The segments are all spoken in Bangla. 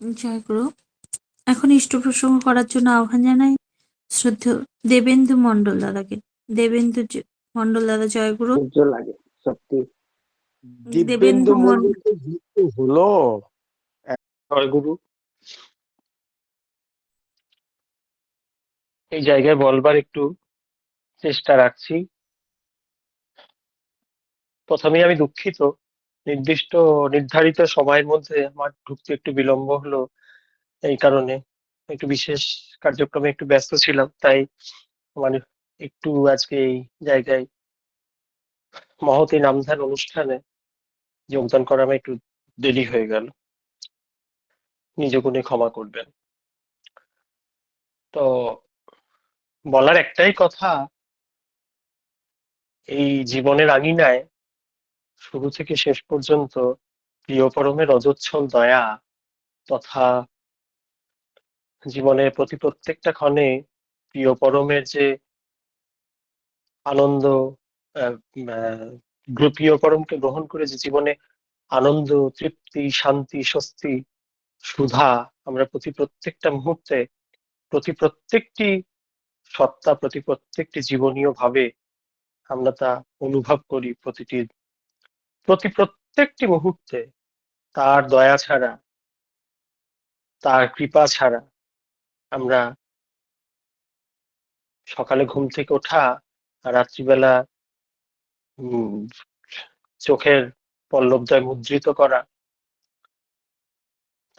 জয়গুরু এখন ইষ্ট প্রসঙ্গ করার জন্য আহ্বান জানাই শ্রদ্ধেয় দেবেন্দু মন্ডল দাদাকে। দেবেন্দু মন্ডল দাদা জয়গুরু লাগে সত্যি। দেবেন্দু মন্ডল হলো। জয়গুরু এই জায়গায় বলবার একটু চেষ্টা রাখছি। প্রথমেই আমি দুঃখিত নির্দিষ্ট নির্ধারিত সময়ের মধ্যে আমার ঢুকতে একটু বিলম্ব হলো এই কারণে। একটু বিশেষ কার্যক্রমে একটু ব্যস্ত ছিলাম, তাই মানে একটু আজকে এই জায়গায় মহতী নামধান অনুষ্ঠানে যোগদান করা আমার একটু দেরি হয়ে গেল। নিজ গুণে ক্ষমা করবেন। তো বলার একটাই কথা, এই জীবনের আঙিনায় শুরু থেকে শেষ পর্যন্ত প্রিয় পরমের অজচ্ছল দয়া তথা জীবনের প্রতি প্রত্যেকটা ক্ষণে প্রিয় পরমের যে আনন্দ প্রিয় পরমকে গ্রহণ করে যে জীবনে আনন্দ, তৃপ্তি, শান্তি, স্বস্তি, সুধা আমরা প্রতি প্রত্যেকটা মুহূর্তে, প্রতি প্রত্যেকটি সত্তা, প্রতি প্রত্যেকটি জীবনীয় ভাবে আমরা তা অনুভব করি প্রতিটি প্রতি প্রত্যেকটি মুহূর্তে তার দয়া ছাড়া, তার কৃপা ছাড়া আমরা সকালে ঘুম থেকে ওঠা রাত্রিবেলা চোখের পল্লবদয় মুদ্রিত করা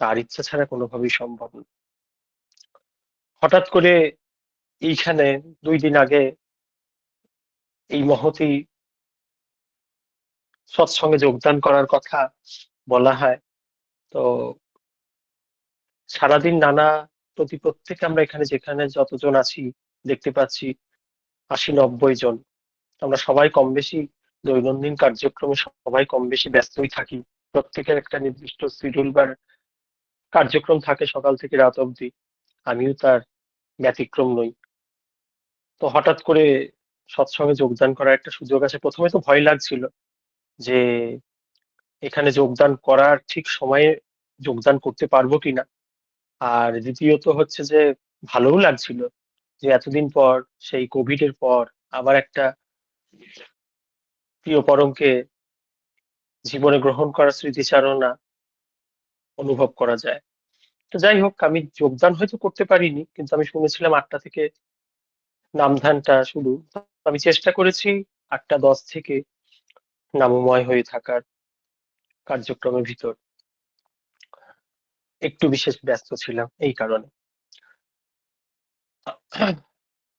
তার ইচ্ছা ছাড়া কোনোভাবেই সম্ভব না। হঠাৎ করে এইখানে দুই দিন আগে এই মহতি সৎসঙ্গে যোগদান করার কথা বলা হয়। তো সারাদিন নানা প্রতি প্রত্যেকে আমরা এখানে যেখানে যতজন আছি দেখতে পাচ্ছি, আশি নব্বই জন। আমরা সবাই কম বেশি দৈনন্দিন কার্যক্রমে সবাই কম বেশি ব্যস্তই থাকি। প্রত্যেকের একটা নির্দিষ্ট শিডিউল বা কার্যক্রম থাকে সকাল থেকে রাত অবধি। আমিও তার ব্যতিক্রম নই। তো হঠাৎ করে সৎসঙ্গে যোগদান করার একটা সুযোগ আছে প্রথমে তো ভয় লাগছিল। যে এখানে যোগদান করার ঠিক সময়ে যোগদান করতে পারব কিনা। আর দ্বিতীয়ত হচ্ছে যে ভালোও লাগছিল যে এতদিন পর, সেই কোভিড এর পর আবার একটা প্রিয় পরমকে জীবনে গ্রহণ করার স্মৃতিচারণা অনুভব করা যায়। তো যাই হোক, আমি যোগদান হয়তো করতে পারিনি, কিন্তু আমি শুনেছিলাম আটটা থেকে নামধানটা শুরু। আমি চেষ্টা করেছি আটটা দশ থেকে নামময় হয়ে থাকার কার্যক্রমের ভিতর একটু বিশেষ ব্যস্ত ছিলাম এই কারণে।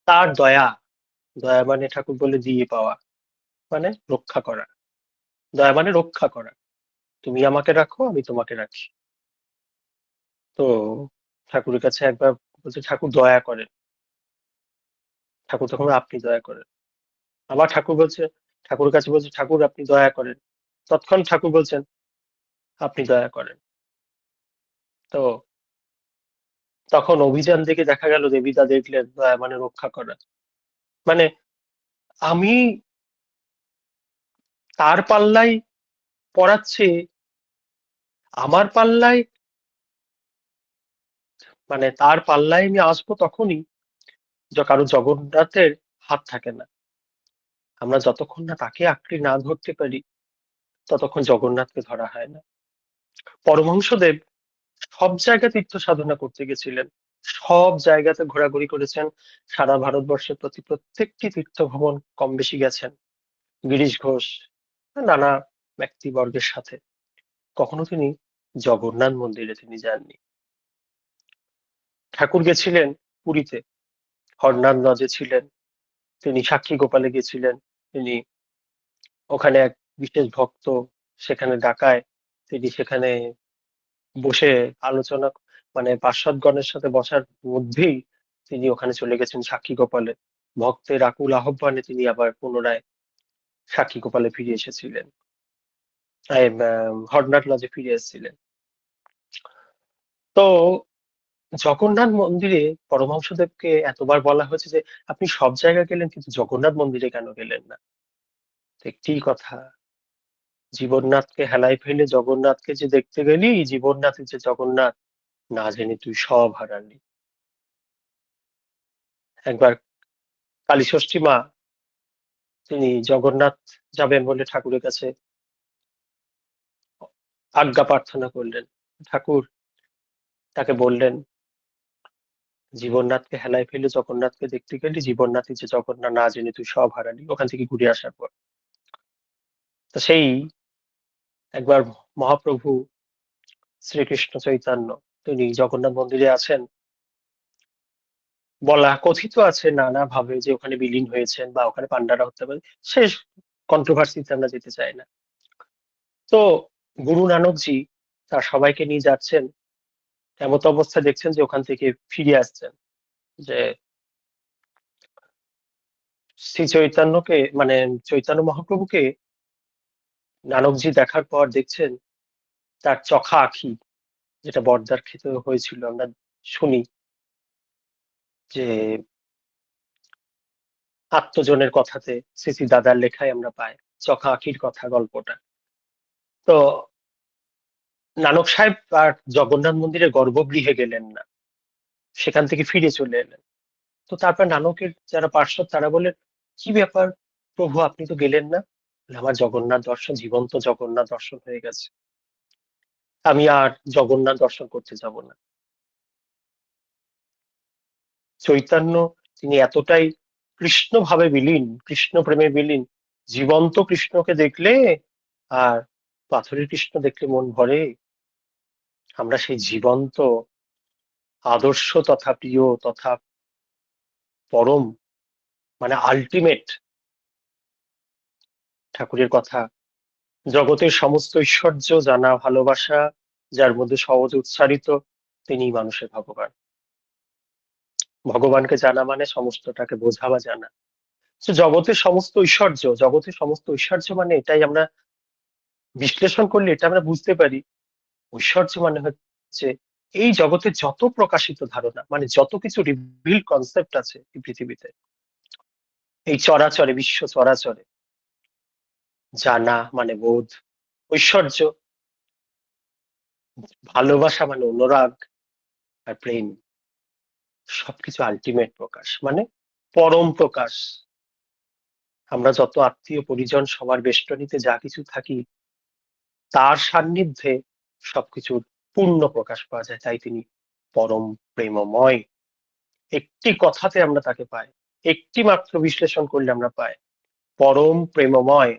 তার দয়া দয়া মানে ঠাকুর বলে দিয়ে পাওয়া মানে রক্ষা করা। দয়া মানে রক্ষা করা। তুমি আমাকে রাখো, আমি তোমাকে রাখি। তো ঠাকুরের কাছে একবার বলছে, ঠাকুর দয়া করেন। ঠাকুর তখন আপনি দয়া করেন। আবার ঠাকুর বলছে ঠাকুরের কাছে বলছে, ঠাকুর, আপনি দয়া করেন। তৎক্ষণ ঠাকুর বলছেন, আপনি দয়া করেন। তো তখন অভিযান থেকে দেখা গেল দেবীদা দেখলেন, দয়া মানে রক্ষা করা। মানে আমি তার পাল্লায় পড়াচ্ছে, আমার পাল্লায় মানে তার পাল্লায় আমি আসব তখনই কারণ জগন্নাথের হাত থাকে না। আমরা যতক্ষণ না তাকে আঁকড়ে না ধরতে পারি, ততক্ষণ জগন্নাথকে ধরা হয় না। পরমহংসদেব সব জায়গায় তীর্থ সাধনা করতে গেছিলেন। সব জায়গাতে ঘোরাঘুরি করেছেন। সারা ভারতবর্ষের প্রতি প্রত্যেকটি তীর্থ ভ্রমণ কম বেশি গেছেন। গিরিশ ঘোষ, নানা ব্যক্তিবর্গের সাথে। কখনো তিনি জগন্নাথ মন্দিরে তিনি যাননি। ঠাকুর গেছিলেন পুরীতে। হরনাথ লজে ছিলেন। তিনি সাক্ষী গোপালে গেছিলেন। তিনি ওখানে এক বিশেষ ভক্ত সেখানে ডাকায় তিনি সেখানে বসে আলোচনা মানে পার্শ্বদগণের সাথে বসার মধ্যেই তিনি ওখানে চলে গেছেন সাক্ষী গোপালে। ভক্তের আকুল আহ্বানে তিনি আবার পুনরায় সাক্ষী গোপালে ফিরে এসেছিলেন। হরনাথ লজে ফিরে এসেছিলেন। তো জগন্নাথ মন্দিরে পরমহংসদেবকে এতবার বলা হয়েছে যে আপনি সব জায়গায় গেলেন, কিন্তু জগন্নাথ মন্দিরে কেন গেলেন না? একটি কথা, জীবননাথকে হেলায় ফেলে জগন্নাথকে যে দেখতে গেলি, জীবননাথের যে জগন্নাথ, না জেনে তুই সব হারালি। একবার কালীষষ্ঠী মা, তিনি জগন্নাথ যাবেন বলে ঠাকুরের কাছে আজ্ঞা প্রার্থনা করলেন। ঠাকুর তাকে বললেন জীবননাথকে হেলায় ফেলে জগন্নাথকে দেখতে গেলি, জীবননাথই যে জগন্নাথ না জেনে তুই সব হারালি, ওখান থেকে ঘুরে আসার পর। তো সেই একবার মহাপ্রভু শ্রীকৃষ্ণ চৈতন্য, তিনি জগন্নাথ মন্দিরে আছেন। বলা কথিত আছে নানা ভাবে যে ওখানে বিলীন হয়েছেন বা ওখানে পান্ডারা হতে পারে শেষ কন্ট্রোভার্সিতে আমরা যেতে চাই না। তো গুরু নানকজি তার সবাইকে নিয়ে যাচ্ছেন এমত অবস্থায় দেখছেন যে ওখান থেকে ফিরে আসছেন। যে শ্রী চৈতন্যকে মানে চৈতন্য মহাপ্রভুকে নানকজি দেখার পর দেখছেন তার চখা আখি, যেটা বর্দার ক্ষেত্রে হয়েছিল, আমরা শুনি যে আত্মজনের কথাতে শ্রী দাদার লেখায় আমরা পাই, চখা আখির কথা গল্পটা। তো নানক সাহেব আর জগন্নাথ মন্দিরের গর্ভগৃহে গেলেন না। সেখান থেকে ফিরে চলে এলেন। তো তারপর নানকের যারা পার্শ্বদ, তারা বললেন, কি ব্যাপার? প্রভু, আপনি তো গেলেন না? আমার জগন্নাথ দর্শন, জীবন্ত জগন্নাথ দর্শন হয়ে গেছে। আমি আর জগন্নাথ দর্শন করতে যাব না। চৈতন্য, তিনি এতটাই কৃষ্ণ ভাবে বিলীন কৃষ্ণ প্রেমে বিলীন, জীবন্ত কৃষ্ণকে দেখলে আর পাথরের কৃষ্ণ দেখলে মন ভরে। আমরা সেই জীবন্ত আদর্শ তথা প্রিয় তথা পরম মানে আলটিমেট ঠাকুরের কথা। জগতের সমস্ত ঐশ্বর্য, জানা, ভালোবাসা, যার মধ্যে সহজ উচ্চারিত তিনি মানুষের ভগবান। ভগবানকে জানা মানে সমস্তটাকে বোঝা বা জানা। জগতের সমস্ত ঐশ্বর্য, জগতের সমস্ত ঐশ্বর্য মানে এটাই আমরা বিশ্লেষণ করলে এটা আমরা বুঝতে পারি ঐশ্বর্য মানে হচ্ছে এই জগতে যত প্রকাশিত ধারণা মানে যত কিছু রিভিল কনসেপ্ট আছে এই পৃথিবীতে, এই চরাচরে, বিশ্ব চরাচরে, জানা মানে বোধ, ঐশ্বর্য, ভালোবাসা মানে অনুরাগ আর প্রেম, সবকিছু আলটিমেট প্রকাশ মানে পরম প্রকাশ। আমরা যত আত্মীয় পরিজন, সবার বেষ্টনীতে যা কিছু থাকি, তার সান্নিধ্যে সবকিছুর পূর্ণ প্রকাশ পাওয়া যায়। তাই তিনি পরম প্রেমময়। একটি কথাতে আমরা তাকে পাই, একটি মাত্র বিশ্লেষণ করলে আমরা পাই, পরম প্রেমময়,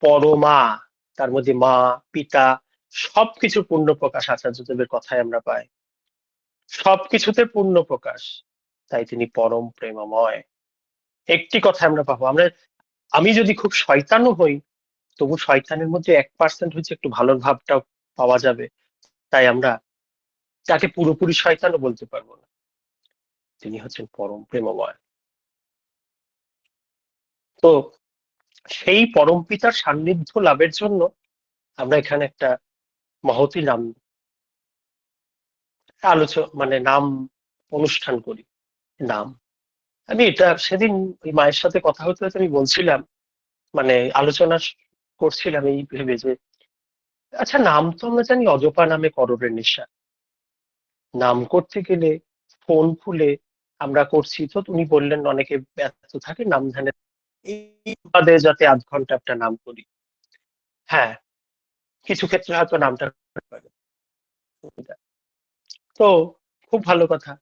পরমা, তার মধ্যে মা, পিতা সবকিছু পূর্ণ প্রকাশ আচার্যদেবের কথায় আমরা পাই। সবকিছুতে পূর্ণ প্রকাশ, তাই তিনি পরম প্রেমময়। একটি কথা আমরা পাবো। আমরা, আমি যদি খুব শয়তানও হই তবু শয়তানের মধ্যে এক পার্সেন্ট হচ্ছে একটু ভালো ভাবটাও পাওয়া যাবে। তাই আমরা তাকে পুরোপুরি শয়তানও বলতে পারব না। তিনি হচ্ছেন পরম প্রেমময়। তো সেই পরম পিতার সান্নিধ্য লাভের জন্য আমরা এখানে একটা মহতি নাম আলোচ মানে নাম অনুষ্ঠান করি। নাম। আমি এটা সেদিন ওই মায়ের সাথে কথা হতে হতে আমি বলছিলাম মানে আলোচনা করছিলাম এই ভেবে যে আচ্ছা নাম তো আমরা জানি অজপা নামে করবের নেশা। নাম করতে গেলে ফোন খুলে আমরা করছি, তো উনি বললেন অনেকে ব্যস্ত থাকে, নাম ধ্যানে যাতে আধ ঘণ্টা একটা নাম করি। হ্যাঁ কিছু ক্ষেত্রে হয়তো নামটা তো খুব ভালো কথা।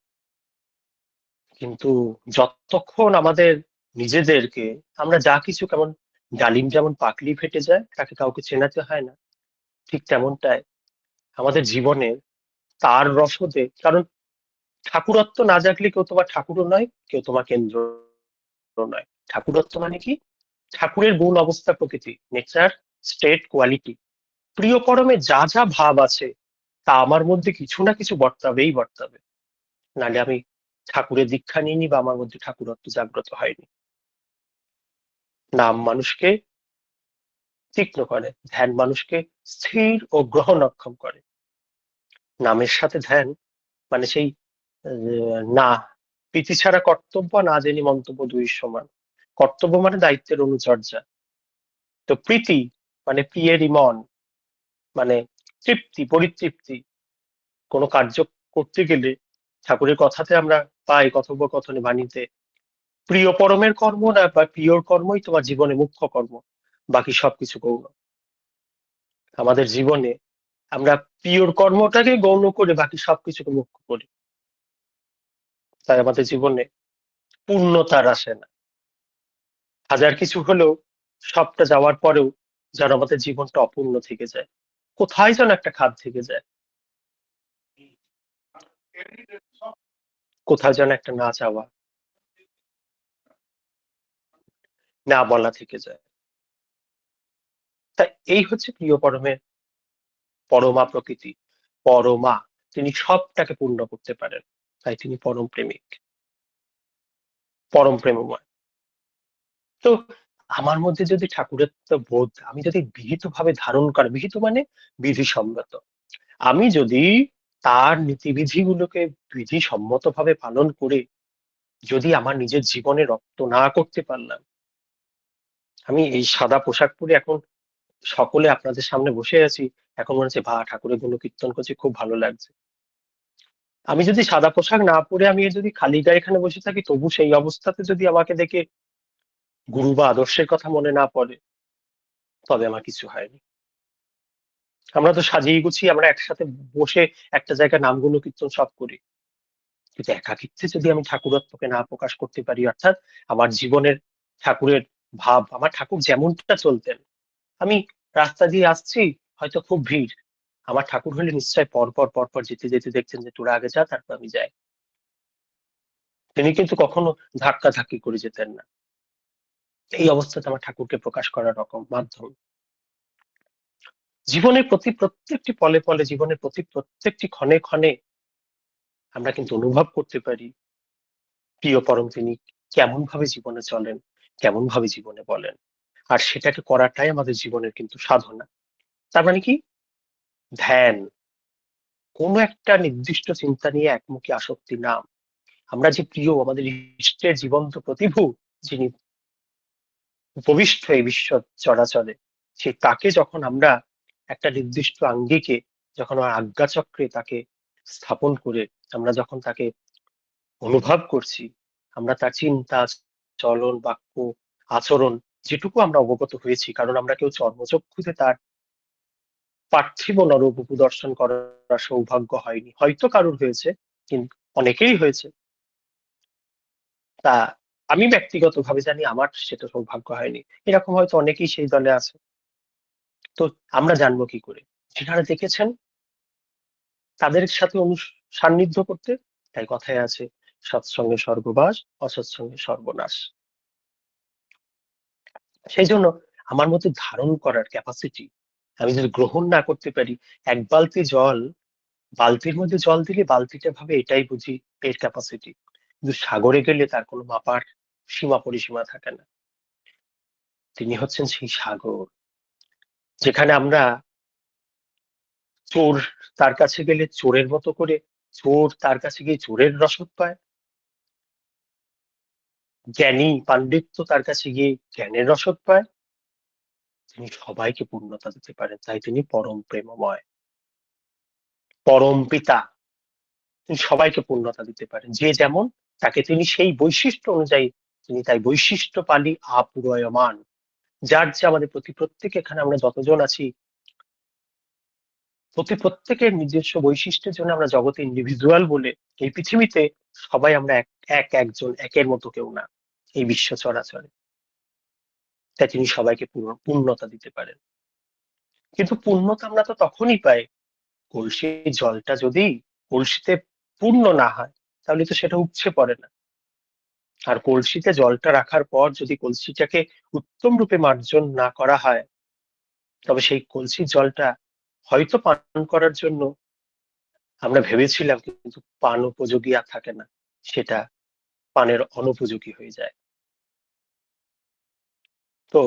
কিন্তু যতক্ষণ আমাদের নিজেদেরকে, আমরা যা কিছু কেমন ডালিম যেমন পাকলি ফেটে যায়, তাকে কাউকে চেনাতে হয় না। ঠিক তেমনটাই আমাদের জীবনে তার রসদে, কারণ ঠাকুরত্ব না জাগলে কেউ তোমার ঠাকুরও নয়, কেউ তোমার কেন্দ্র নয়। ঠাকুরত্ব মানে কি? ঠাকুরের গুণ অবস্থা প্রকৃতি, নেচার, স্টেট, কোয়ালিটি। প্রিয় পরমে যা যা ভাব আছে, তা আমার মধ্যে কিছু না কিছু বর্তাবেই বর্তাবে। নালে আমি ঠাকুরের দীক্ষা নিইনি বা আমার মধ্যে ঠাকুরত্ব জাগ্রত হয়নি। নাম মানুষকে তীক্ষ্ণ করে, ধ্যান মানুষকে স্থির ও গ্রহণক্ষম করে। নামের সাথে ধ্যান মানে সেই না, প্রীতি ছাড়া কর্তব্য, না জেনে মন্তব্য দুই সমান। কর্তব্য মানে দায়িত্বের অনুচর্যা। তো প্রীতি মানে প্রিয়েরই মন মানে তৃপ্তি, পরিতৃপ্তি। কোনো কার্য করতে গেলে ঠাকুরের কথাতে আমরা পাই কথোপকথনে বাণীতে প্রিয় পরমের কর্ম না, বা প্রিয়র কর্মই তোমার জীবনে মুখ্য কর্ম, বাকি সবকিছু গৌণ। আমাদের জীবনে আমরা প্রিয়র কর্মটাকে গৌণ করে বাকি সবকিছুকে মুখ্য করি। তাই আমাদের জীবনে পূর্ণতার আসে না। হাজার কিছু হলেও সবটা যাওয়ার পরেও যেন আমাদের জীবনটা অপূর্ণ থেকে যায়। কোথায় যেন একটা খাদ থেকে যায়। কোথায় যেন একটা না চাওয়া না বলা থেকে যায়। তাই এই হচ্ছে প্রিয় পরমের পরমা প্রকৃতি, পরমা তিনি সবটাকে পূর্ণ করতে পারেন, তাই তিনি পরম প্রেমিক। পরম প্রেমময়। তো আমার মধ্যে যদি ঠাকুরের তো বোধ, আমি যদি বিহিত ভাবে ধারণ করা, বিহিত মানে বিধিসম্মত। আমি যদি তার নীতিবিধি নীতিবিধিগুলোকে বিধিসম্মত ভাবে পালন করে যদি আমার নিজের জীবনে রক্ত না করতে পারলাম আমি এই সাদা পোশাক পরে এখন সকলে আপনাদের সামনে বসে আছি। এখন মনে হচ্ছে ভা ঠাকুরের গুণ কীর্তন করছে, খুব ভালো লাগছে। আমি যদি সাদা পোশাক না পরে আমি যদি খালি গায়ে এখানে বসে থাকি, তবু সেই অবস্থাতে যদি আমাকে দেখে গুরু বা আদর্শের কথা মনে না পড়ে, তবে আমার কিছু হয়নি। আমরা তো সাজিয়ে গুছিয়ে আমরা একসাথে বসে একটা জায়গায় নাম গুণ কীর্তন সব করি। কিন্তু একাকিত্বে যদি আমি ঠাকুরত্বকে না প্রকাশ করতে পারি, অর্থাৎ আমার জীবনের ঠাকুরের ভাব, আমার ঠাকুর যেমনটা চলতেন। আমি রাস্তা দিয়ে আসছি, হয়তো খুব ভিড়। আমার ঠাকুর হলে নিশ্চয় পর পর পর পর যেতে যেতে দেখছেন যে তোরা আগে যা, তারপর আমি যাই। তিনি কিন্তু কখনো ধাক্কা ধাক্কি করে যেতেন না। এই অবস্থাতে আমার ঠাকুরকে প্রকাশ করার রকম মাধ্যম। জীবনের প্রতি প্রত্যেকটি পলে পলে, জীবনের প্রতি প্রত্যেকটি ক্ষণে ক্ষণে আমরা কিন্তু অনুভব করতে পারি, প্রিয় পরম তিনি কেমন ভাবে জীবনে চলেন। কেমন ভাবে জীবনে বলেন। আর সেটাকে করাটাই আমাদের জীবনের কিন্তু সাধনা। তার মানে কি? ধ্যান। কোনো একটা নির্দিষ্ট চিন্তা নিয়ে একমুখী আসক্তি না। আমরা যে প্রিয়, আমাদের ইষ্টের জীবন্ত প্রতিভু, যিনি উপবিষ্ট এই বিশ্ব চরাচরে সেই তাকে যখন আমরা একটা নির্দিষ্ট আঙ্গিকে, যখন আমার আজ্ঞাচক্রে তাকে স্থাপন করে, আমরা যখন তাকে অনুভব করছি, আমরা তার চিন্তা চলন, বাক্য, আচরণ যেটুকু আমরা অবগত হয়েছি, কারণ আমরা কেউ চর্মচক্ষুতে তার পার্থিব নরূপ উপদর্শন করার সৌভাগ্য হয়নি। হয়তো কারোর হয়েছে কিন্তু অনেকেই হয়েছে। তা আমি ব্যক্তিগতভাবে জানি আমার সেটা সৌভাগ্য হয়নি। এরকম হয়তো অনেকেই সেই দলে আছে। তো আমরা জানব কি করে? যেখানে দেখেছেন, তাদের সাথে সান্নিধ্য করতে তাই কথায় আছে সৎসঙ্গে স্বর্গবাস, অসৎসঙ্গে সর্বনাশ সেই জন্য আমার মধ্যে ধারণ করার ক্যাপাসিটি আমি যদি গ্রহণ না করতে পারি, এক বালতি জল, বালতির মধ্যে জল দিলে বালতিটা ভাবে এটাই বুঝি এর ক্যাপাসিটি কিন্তু সাগরে গেলে তার কোনো মাপার সীমা পরিসীমা থাকে না। তিনি হচ্ছেন সেই সাগর, যেখানে আমরা চোর তার কাছে গেলে চোরের মতো করে চোর তার কাছে গিয়ে চোরের রসদ পায় জ্ঞানী পাণ্ডিত্য তার কাছে গিয়ে জ্ঞানের রসদ পায়। তিনি সবাইকে পূর্ণতা দিতে পারেন, তাই তিনি পরম প্রেমময়। পরম পিতা, তিনি সবাইকে পূর্ণতা দিতে পারেন। যে যেমন, তাকে তিনি সেই বৈশিষ্ট্য অনুযায়ী, তিনি তাই বৈশিষ্ট্য পালি আপুরয়মান যার যে আমাদের প্রতি প্রত্যেক এখানে আমরা যতজন আছি, প্রতি প্রত্যেকের নিজস্ব বৈশিষ্ট্যের জন্য আমরা জগতে ইন্ডিভিজুয়াল বলে এই পৃথিবীতে সবাই আমরা এক এক, একজন, একের মতো কেউ না। এই বিশ্ব চরাচরে তাই তিনি সবাইকে পূর্ণতা দিতে পারেন। কিন্তু পূর্ণতা আমরা তো তখনই পাই কলসির জলটা যদি কলসিতে পূর্ণ না হয়, তাহলে তো সেটা উপচে পড়ে না। আর কলসিতে জলটা রাখার পর যদি কলসিটাকে উত্তম রূপে মার্জন না করা হয়, তবে সেই কলসির জলটা হয়তো পান করার জন্য আমরা ভেবেছিলাম কিন্তু পান উপযোগী আর থাকে না। সেটা পানের অনুপযোগী হয়ে যায়। তো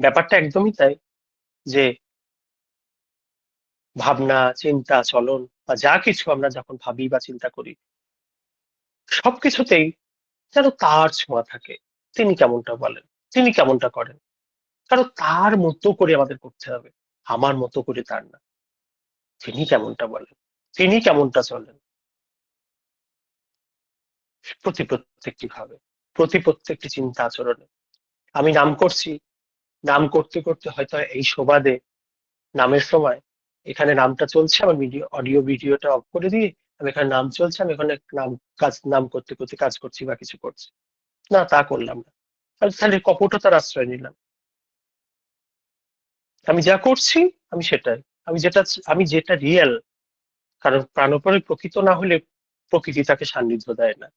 ব্যাপারটা একদমই তাই যে ভাবনা চিন্তা চলন বা যা কিছু আমরা যখন ভাবি বা চিন্তা করি সবকিছুতেই যেন তার ছোঁয়া থাকে। তিনি কেমনটা বলেন? তিনি কেমনটা করেন? কারণ তার মতো করে আমাদের করতে হবে। আমার মতো করে তার না। তিনি কেমনটা বলেন? তিনি কেমনটা চলেন? প্রতি প্রত্যেকটি ভাবে প্রতি প্রত্যেকটি চিন্তা আচরণে। আমি নাম করছি, নাম করতে করতে হয়তো এই সুবাদে, নামের সময় এখানে নামটা চলছে, আমার ভিডিও অডিও ভিডিওটা অফ করে দিয়ে আমি এখানে নাম চলছে, আমি এখানে নাম, কাজ, নাম করতে করতে কাজ করছি বা কিছু করছি। না, তা করলাম না। তাহলে কপটতার আশ্রয় নিলাম। আমি যা করছি, আমি সেটাই। আমি যেটা আমি যেটা রিয়েল কারণ প্রাণপরে প্রকৃত না হলে প্রকৃতি তাকে সান্নিধ্য দেয় না।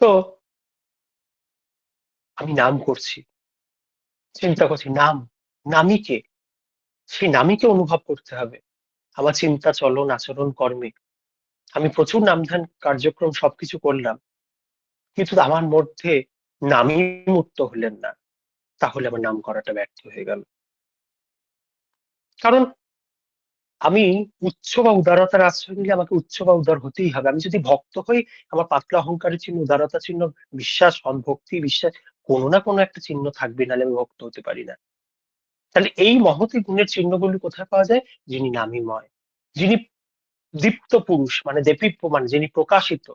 তো আমি নাম করছি। চিন্তা করছি, নাম নামীকে সেই নামীকে অনুভব করতে হবে। আমার চিন্তা, চলন, আচরণ, কর্মে। আমি প্রচুর নামধান কার্যক্রম সবকিছু করলাম। কিন্তু আমার মধ্যে নামই মুক্ত হলেন না। তাহলে আমার নাম করাটা ব্যর্থ হয়ে গেল। কারণ আমি উচ্চ বা উদারতার আশ্রয় নিলে আমাকে উচ্চ বা উদার হতেই হবে। আমি যদি ভক্ত হই, আমার পাতলা অহংকারের চিহ্ন, উদারতা চিহ্ন, বিশ্বাস ভক্তি বিশ্বাস, কোনো না কোনো একটা চিহ্ন থাকবে, নাহলে আমি ভক্ত হতে পারি না। তাহলে এই মহতি গুণের চিহ্নগুলি কোথায় পাওয়া যায়? যিনি নামীময়, যিনি দীপ্ত পুরুষ মানে দেবীপ্য মানে যিনি প্রকাশিত,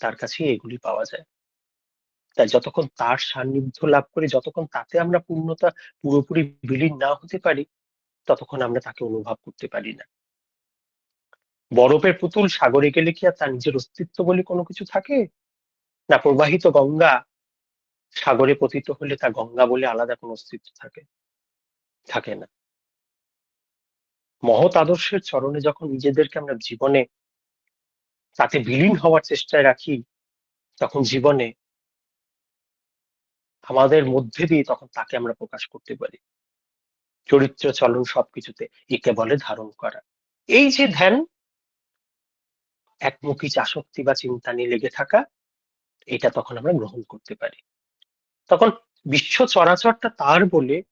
তার কাছেই এগুলি পাওয়া যায়। তাই যতক্ষণ তার সান্নিধ্য লাভ করি, যতক্ষণ তাতে আমরা পূর্ণতা পুরোপুরি বিলীন না হতে পারি ততক্ষণ আমরা তাকে অনুভব করতে পারি না। বরফের পুতুল সাগরে গেলে কি আর তার নিজের অস্তিত্ব বলে কোনো কিছু থাকে? না প্রবাহিত গঙ্গা সাগরে পতিত হলে তা গঙ্গা বলে আলাদা কোনো অস্তিত্ব থাকে? থাকে না। মহৎ আদর্শের চরণে যখন নিজেদেরকে আমরা জীবনে তাতে বিলীন হওয়ার চেষ্টায় রাখি, তখন জীবনে আমাদের মধ্যে দিয়ে তখন তাকে আমরা প্রকাশ করতে পারি। চরিত্র চলন সবকিছুতে একে বলে ধারণ করা। এই যে ধ্যান, একমুখী চাশক্তি বা চিন্তা নিয়ে লেগে থাকা, এটা তখন আমরা গ্রহণ করতে পারি। তখন বিশ্ব চরাচরটা তার বলে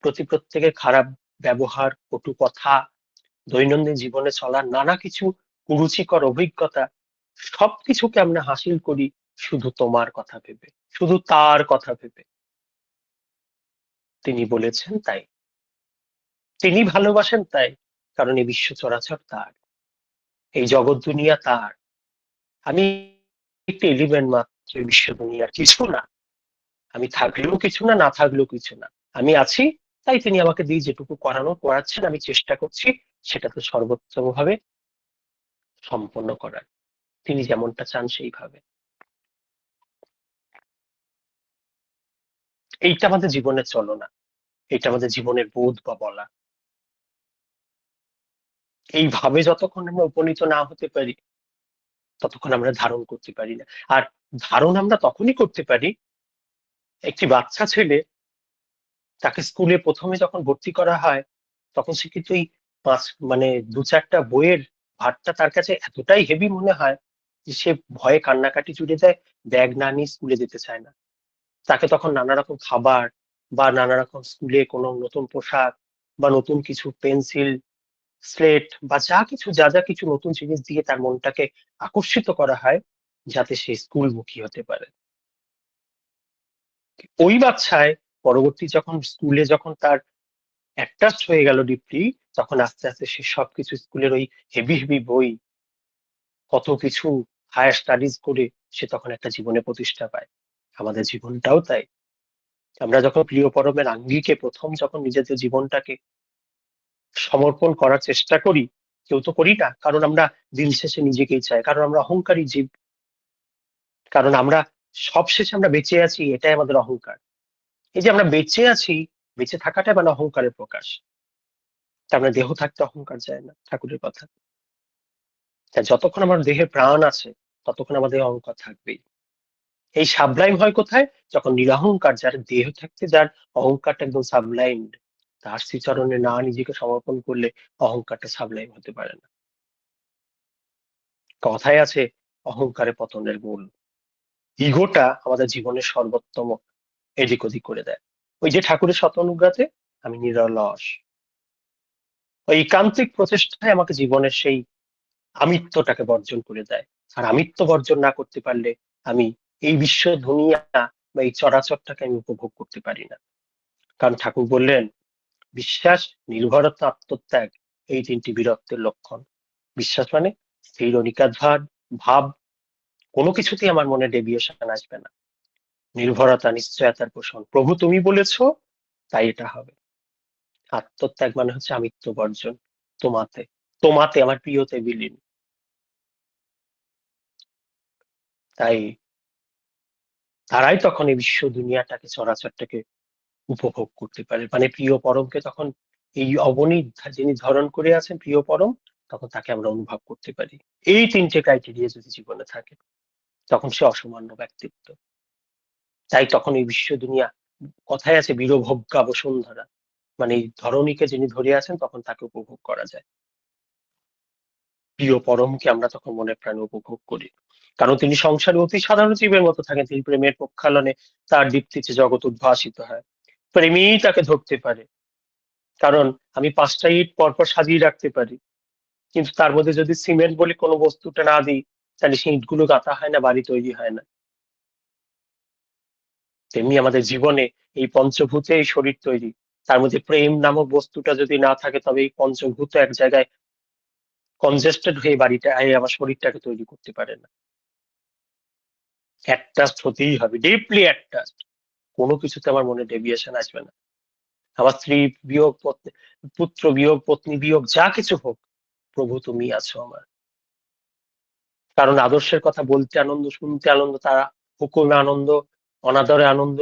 প্রতি প্রত্যেকের খারাপ ব্যবহার, কটু কথা, দৈনন্দিন জীবনে চলার নানা কিছু কুরুচিকর অভিজ্ঞতা, সবকিছুকে আমরা হাসিল করি শুধু তোমার কথা ভেবে, শুধু তার কথা ভেবে। তিনি বলেছেন তাই। তিনি ভালোবাসেন তাই, কারণ এই বিশ্ব চরাচর তার। এই জগৎ দুনিয়া তার। আমি একটি এলিমেন্ট মাত্র বিশ্ব দুনিয়ার কিছু না। আমি থাকলেও কিছু না না থাকলেও কিছু না। আমি আছি, তাই তিনি আমাকে দিয়ে যেটুকু করানো, করাচ্ছেন, আমি চেষ্টা করছি, সেটা তো সর্বোত্তম ভাবে সম্পন্ন করার। তিনি যেমনটা চান, সেইভাবে। এইটা আমাদের জীবনের চলনা। এটা আমাদের জীবনের বোধ বা বলা। এইভাবে যতক্ষণ আমরা উপনীত না হতে পারি, ততক্ষণ আমরা ধারণ করতে পারি না। আর ধারণ আমরা তখনই করতে পারি, একটি বাচ্চা ছেলে তাকে স্কুলে প্রথমে যখন ভর্তি করা হয়, তখন সে কিন্তু এই পাঁচ মানে দু চারটা বইয়ের ভারটা তার কাছে এতটাই হেভি মনে হয় যে সে ভয়ে কান্নাকাটি জুড়ে যায় ব্যাগ না নিয়ে স্কুলে যেতে চায় না। তাকে তখন নানা রকম খাবার বা নানা রকম স্কুলে কোনো নতুন পোশাক বা নতুন কিছু পেন্সিল স্লেট বা যা কিছু, যা যা কিছু নতুন জিনিস দিয়ে তার মনটাকে আকর্ষিত করা হয়, যাতে সে স্কুলমুখী হতে পারে। ওই বাচ্চায় পরবর্তী যখন স্কুলে যখন তার অ্যাটাচড হয়ে গেল ডিপলি তখন আস্তে আস্তে সে সবকিছু স্কুলের ওই হেভি হেভি বই, কত কিছু হায়ার স্টাডিজ করে সে তখন একটা জীবনে প্রতিষ্ঠা পায়। আমাদের জীবনটাও তাই। আমরা যখন প্রিয় পরমের আঙ্গিকে প্রথম যখন নিজেদের জীবনটাকে সমর্পণ করার চেষ্টা করি, কেউ তো করি না, কারণ আমরা দিন শেষে নিজেকেই চাই, কারণ আমরা অহংকারী জীব। কারণ আমরা সব শেষে আমরা বেঁচে আছি, এটাই আমাদের অহংকার। এই যে আমরা বেঁচে আছি, বেঁচে থাকাটাই মানে অহংকারের প্রকাশ। তার মানে দেহ থাকতে অহংকার যায় না, ঠাকুরের কথা। তা যতক্ষণ আমার দেহে প্রাণ আছে, ততক্ষণ আমাদের অহংকার থাকবেই। এই সাবলাইম হয় কোথায়? যখন নিরহংকার, যার দেহ থাকতে, যার অহংকারটা একদম সাবলাইম তার শ্রীচরণে না নিজেকে সমর্পণ করলে অহংকারটা সাবলাইম হতে পারে না। কথায় আছে, অহংকারে পতনের মূল ইগোটা আমাদের জীবনের সর্বোত্তম এদিক ওদিক করে দেয়। ওই যে ঠাকুরের শত অনুগ্রাতে আমি নিরলস। ওই একান্তিক প্রচেষ্টায় আমাকে জীবনের সেই আমিত্বটাকে বর্জন করে দেয়। আর আমিত্ব বর্জন না করতে পারলে আমি এই বিশ্ব দুনিয়া বা এই চরাচরটাকে আমি উপভোগ করতে পারি না। কারণ ঠাকুর বললেন বিশ্বাস, নির্ভরতা, আত্মত্যাগ, এই তিনটি বীরত্বের লক্ষণ। বিশ্বাস মানে স্থির অনিকার ভাব ভাব কোনো কিছুতেই আমার মনে ডেভিয়েশন আসবে না। নির্ভরতা, নিশ্চয়তার পোষণ। প্রভু তুমি বলেছ, তাই এটা হবে। আত্মত্যাগ মানে হচ্ছে আমিত্ব বর্জন, তোমাতে তোমাতে আমার প্রিয়তে বিলীন। তাই তারাই তখন এই বিশ্ব দুনিয়াটাকে, চরাচরটাকে উপভোগ করতে পারে। মানে প্রিয় পরমকে তখন এই অবনী যিনি ধারণ করে আছেন, প্রিয় পরম, তখন তাকে আমরা অনুভব করতে পারি। এই তিনটে ক্রাইটেরিয়া যদি জীবনে থাকে, তখন সে অসামান্য ব্যক্তিত্ব। তাই তখন এই বিশ্ব দুনিয়া কথায় আছে, বীরভোগ্যা বসুন্ধরা। মানে এই ধরণীকে যিনি ধরে আছেন, তখন তাকে উপভোগ করা যায়। প্রিয় পরমকে আমরা তখন মনে প্রাণে উপভোগ করি। কারণ তিনি সংসারে অতি সাধারণ জীবের মতো থাকেন। তিনি প্রেমের প্রক্ষালনে তার দীপ্তিতে জগৎ উদ্ভাসিত হয়। প্রেমেই তাকে ধরতে পারে। কারণ আমি পাঁচটা ইট পরপর সাজিয়ে রাখতে পারি। কিন্তু তার মধ্যে যদি সিমেন্ট বলে কোনো বস্তুটা না দিই, তাহলে সেই ইটগুলো গাঁথা হয় না, বাড়ি তৈরি হয় না। তেমনি আমাদের জীবনে এই পঞ্চভূতে এই শরীর তৈরি। তার মধ্যে প্রেম নামক বস্তুটা যদি না থাকে, তবে এই পঞ্চভূত এক জায়গায় কনজেস্টেড হয়ে বাড়িটা আমার শরীরটাকে তৈরি করতে পারে না। অ্যাটাচড হতেই হবে ডিপলি অ্যাটাচড কোনো কিছুতে আমার মনে ডেভিয়েশন আসবে না। আমার স্ত্রী বিয়োগ পত্নী, পুত্র বিয়োগ পত্নী বিয়োগ যা কিছু হোক, প্রভু তুমি আছো আমার। কারণ আদর্শের কথা বলতে আনন্দ, শুনতে আনন্দ, তারা হুকুমে আনন্দ, অনাদরে আনন্দ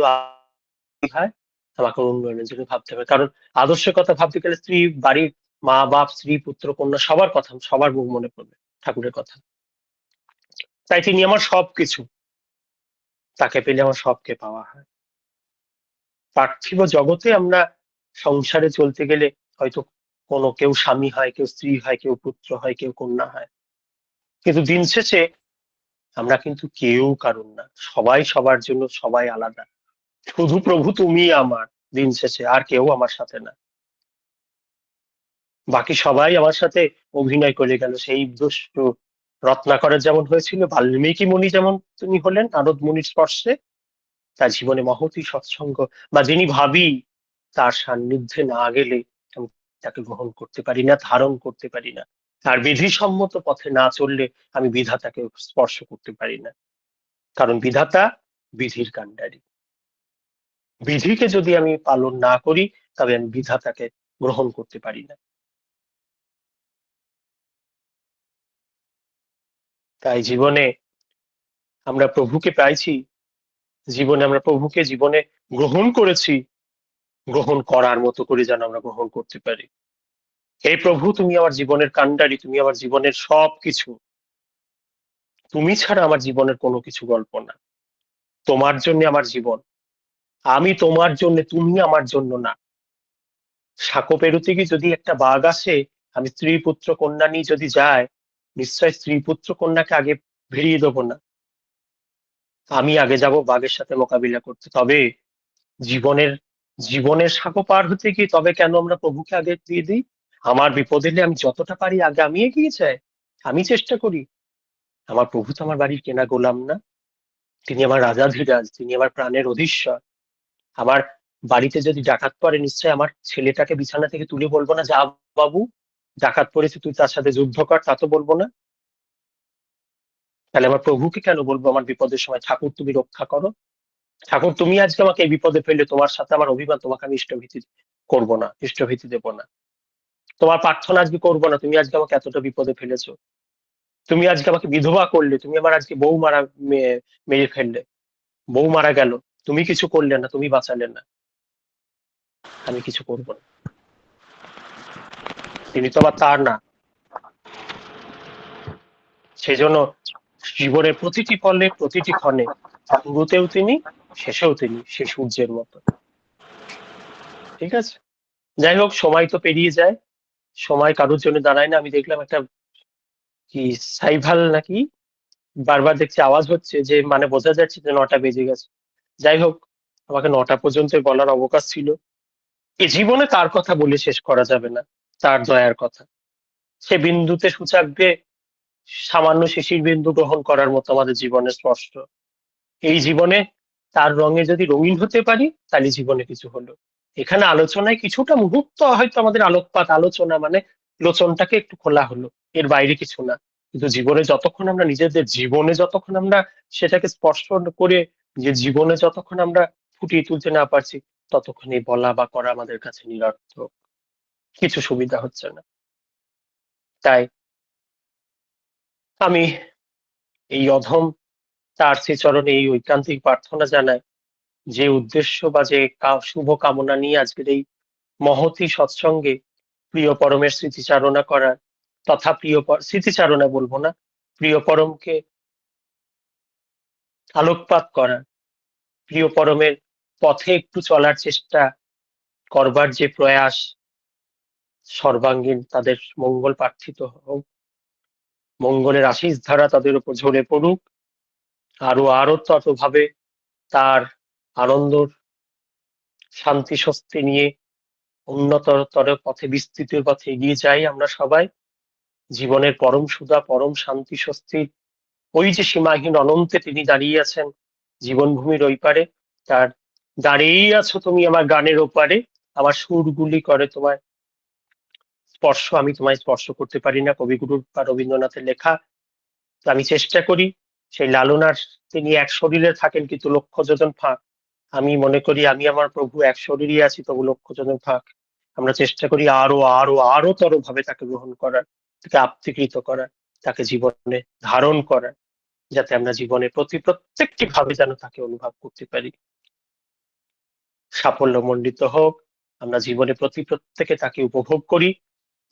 হয়, আমাকে উন্নয়নের জন্য ভাবতে হবে। কারণ আদর্শের কথা ভাবতে গেলে স্ত্রী, বাড়ির মা, বাপ, স্ত্রী, পুত্র, কন্যা সবার কথা, সবার মুখ মনে পড়বে ঠাকুরের কথা। তাই তিনি আমার সবকিছু। তাকে পেলে আমার সবকে পাওয়া হয়। পার্থিব জগতে আমরা সংসারে চলতে গেলে হয়তো কোনো কেউ স্বামী হয়, কেউ স্ত্রী হয়, কেউ পুত্র হয়, কেউ কন্যা হয়। কিন্তু দিন শেষে আমরা কিন্তু কেউ কারণ না। সবাই সবার জন্য সবাই আলাদা। শুধু প্রভু তুমি আমার দিন শেষে, আর কেউ আমার সাথে না। বাকি সবাই আমার সাথে অভিনয় করে গেল। সেই দুষ্টু রত্নাকরের যেমন হয়েছিল, বাল্মীকি মুনি যেমন তিনি হলেন, নারদ মুনির স্পর্শে তার জীবনে মহতি সৎসঙ্গ বা যিনি ভাবি তার সান্নিধ্যে না গেলে আমি তাকে গ্রহণ করতে পারি না, ধারণ করতে পারি না। আর বিধিসম্মত পথে না চললে আমি বিধাতাকে স্পর্শ করতে পারি না। কারণ বিধাতা বিধির কাণ্ডারি। বিধিকে যদি আমি পালন না করি, তবে আমি বিধাতাকে গ্রহণ করতে পারি না। তাই জীবনে আমরা প্রভুকে পাইছি জীবনে আমরা প্রভুকে জীবনে গ্রহণ করেছি, গ্রহণ করার মতো করে যেন আমরা গ্রহণ করতে পারি। হে প্রভু, তুমি আমার জীবনের কাণ্ডারি তুমি আমার জীবনের সব কিছু তুমি ছাড়া আমার জীবনের কোনো কিছু গল্প না। তোমার জন্য আমার জীবন। আমি তোমার জন্য, তুমি আমার জন্য না। সাঁকো পেরুতে গিয়ে যদি একটা বাঘ আসে, আমি স্ত্রী পুত্র কন্যা নিয়ে যদি যায় নিশ্চয় স্ত্রী পুত্র কন্যাকে আগে ভিড়িয়ে দেবো না। আমি আগে যাব বাঘের সাথে মোকাবিলা করতে। তবে জীবনের জীবনের সাঁকো পার হতে গিয়ে তবে কেন আমরা প্রভুকে আগে দিয়ে দিই? আমার বিপদ এলে আমি যতটা পারি আগে আমি এগিয়ে যাই। আমি চেষ্টা করি। আমার প্রভু তো আমার বাড়ির কেনা গোলাম না। তিনি আমার রাজাধিরাজ তিনি আমার প্রাণের অধীশ্বর। আমার বাড়িতে যদি ডাকাত পড়ে, নিশ্চয় আমার ছেলেটাকে বিছানা থেকে তুলে বলব না, যা বাবু, ডাকাত পড়েছে, তুই তার সাথে যুদ্ধ কর, তা তো বলব না। তাহলে আমার প্রভুকে কেন বলব? আমার বিপদের সময় ঠাকুর তুমি রক্ষা করো। ঠাকুর, তুমি আজকে আমাকে এই বিপদে ফেললে, তোমার সাথে আমার অভিমান, তোমাকে আমি ইষ্টভীতি করব না, ইষ্টভীতি দেবো না। তোমার প্রার্থনা আজকে করব না, তুমি আজকে আমাকে এতটা বিপদে ফেলেছো। তুমি আজকে আমাকে বিধবা করলে, তুমি আমার আজকে বউ মারা মেরে ফেললে। বউ মারা গেল, তুমি কিছু করলে না, তুমি বাঁচালে না। আমি কিছু করব না। তিনি তো আবার তার না। সেই জন্য জীবনের প্রতিটি ফলে প্রতিটি ক্ষণে শুরুতেও তিনি, শেষেও তিনি, সে সূর্যের মতো। ঠিক আছে? যাই হোক, সময় তো পেরিয়ে যায়। সময় কারোর জন্য দাঁড়ায় না। আমি দেখলাম একটা কি, সাইভাল নাকি? বারবার দেখছি আওয়াজ হচ্ছে যে মানে বোঝা যাচ্ছে যে, নটা বেজে গেছে। যাই হোক, আমাকে নটা পর্যন্ত বলার অবকাশ ছিল। এ জীবনে তার কথা বলে শেষ করা যাবে না। তার দয়ার কথা। সে বিন্দুতে সূচাগ্রে সামান্য শিশির বিন্দু গ্রহণ করার মতো আমাদের জীবনে স্পষ্ট। এই জীবনে তার রঙে যদি রঙিন হতে পারি, তাহলে জীবনে কিছু হলো। এখানে আলোচনায় কিছুটা মুহূর্ত হয়তো আমাদের আলোকপাত, আলোচনা মানে লোচনটাকে একটু খোলা হলো। এর বাইরে কিছু না। কিন্তু জীবনে যতক্ষণ আমরা নিজেদের জীবনে যতক্ষণ আমরা সেটাকে স্পর্শ করে যে জীবনে যতক্ষণ আমরা ফুটিয়ে তুলতে না পারছি, ততক্ষণ এই বলা বা করা আমাদের কাছে নিরর্থক। কিছু সুবিধা হচ্ছে না। তাই আমি এই অধম তার শ্রীচরণে এই ঐকান্তিক প্রার্থনা জানাই। যে উদ্দেশ্য বা যে শুভ কামনা নিয়ে আজকের এই মহতি সৎসঙ্গে প্রিয় পরমের স্মৃতিচারণা করার, তথা প্রিয় স্মৃতিচারণা বলব না, প্রিয় পরমকে আলোকপাত করার, প্রিয় পরমের পথে একটু চলার চেষ্টা করবার যে প্রয়াস, সর্বাঙ্গীন তাদের মঙ্গল প্রার্থিত হোক। মঙ্গলের আশিস ধারা তাদের উপর ঝরে পড়ুক। আরও আরও ততভাবে তার আনন্দর শান্তি স্বস্তি নিয়ে উন্নততর পথে বিস্তৃতির পথে এগিয়ে যাই আমরা সবাই। জীবনের পরম সুধা পরম শান্তি স্বস্তির ওই যে সীমাহীন অনন্তে তিনি দাঁড়িয়ে আছেন জীবনভূমির ওই পারে, তার দাঁড়িয়েই আছো তুমি আমার গানের ওপারে। আমার সুরগুলি করে তোমায়। স্পর্শ, আমি তোমায় স্পর্শ করতে পারি না, কবিগুরুর বা রবীন্দ্রনাথের লেখা। আমি চেষ্টা করি, সেই লালনার তিনি এক শরীরে থাকেন কিন্তু লক্ষ্য যোজন ফাঁক। আমি মনে করি, আমি আমার প্রভু এক শরীরই আছি, তবু লক্ষ্য যোজন ফাঁক। আমরা চেষ্টা করি আরও আরও আরও তর ভাবে তাকে গ্রহণ করার, তাকে আত্মীকৃত করার, তাকে জীবনে ধারণ করার, যাতে আমরা জীবনে প্রতি, প্রত্যেকটি ভাবে যেন তাকে অনুভব করতে পারি। সাফল্য মণ্ডিত হোক, আমরা জীবনে প্রতি প্রত্যেকে তাকে উপভোগ করি।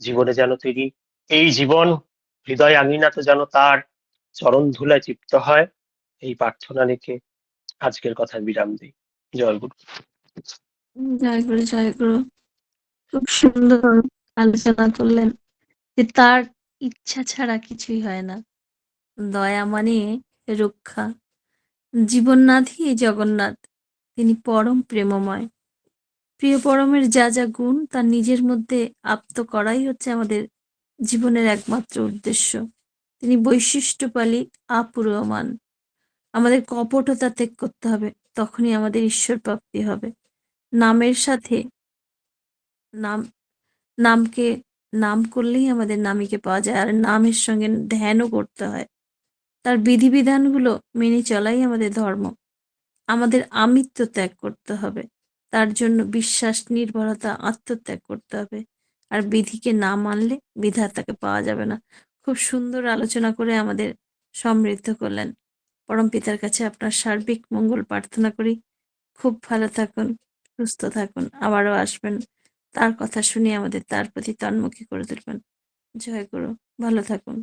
জীবনে যেন তিনি এই জীবন, হৃদয় আঙিনাতে যেন তার চরণ ধুলায় তৃপ্ত হয়, এই প্রার্থনা রেখে আজকের কথার বিরাম দিই। জয় গুরু। জয় গুরু খুব সুন্দর আলোচনা করলেন যে তার ইচ্ছা ছাড়া কিছুই হয় না। দয়া মানে রক্ষা। জীবননাথই জগন্নাথ। তিনি পরম প্রেমময়। প্রিয় পরমের যা যা গুণ তার নিজের মধ্যে আপ্ত করাই হচ্ছে আমাদের জীবনের একমাত্র উদ্দেশ্য। তিনি বৈশিষ্ট্যপালী আপুরমান আমাদের কপটতা ত্যাগ করতে হবে, তখনই আমাদের ঈশ্বর প্রাপ্তি হবে। নামের সাথে নাম, নামকে, নাম করলেই আমাদের নামীকে পাওয়া যায়, আর নামের সঙ্গে ধ্যানও করতে হয়। তার বিধিবিধানগুলো মেনে চলাই আমাদের ধর্ম। আমাদের আমিত্ব ত্যাগ করতে হবে। তার জন্য বিশ্বাস, নির্ভরতা, আত্মত্যাগ করতে হবে। আর বিধিকে না মানলে বিধাতাকে পাওয়া যাবে না। খুব সুন্দর আলোচনা করে আমাদের সমৃদ্ধ করলেন। পরম পিতার কাছে আপনার সার্বিক মঙ্গল প্রার্থনা করি। খুব ভালো থাকুন, সুস্থ থাকুন, আবারও আসবেন। তার কথা শুনে আমাদের তার প্রতি তন্মুখী করে তুলবেন। জয় গুরু, ভালো থাকুন।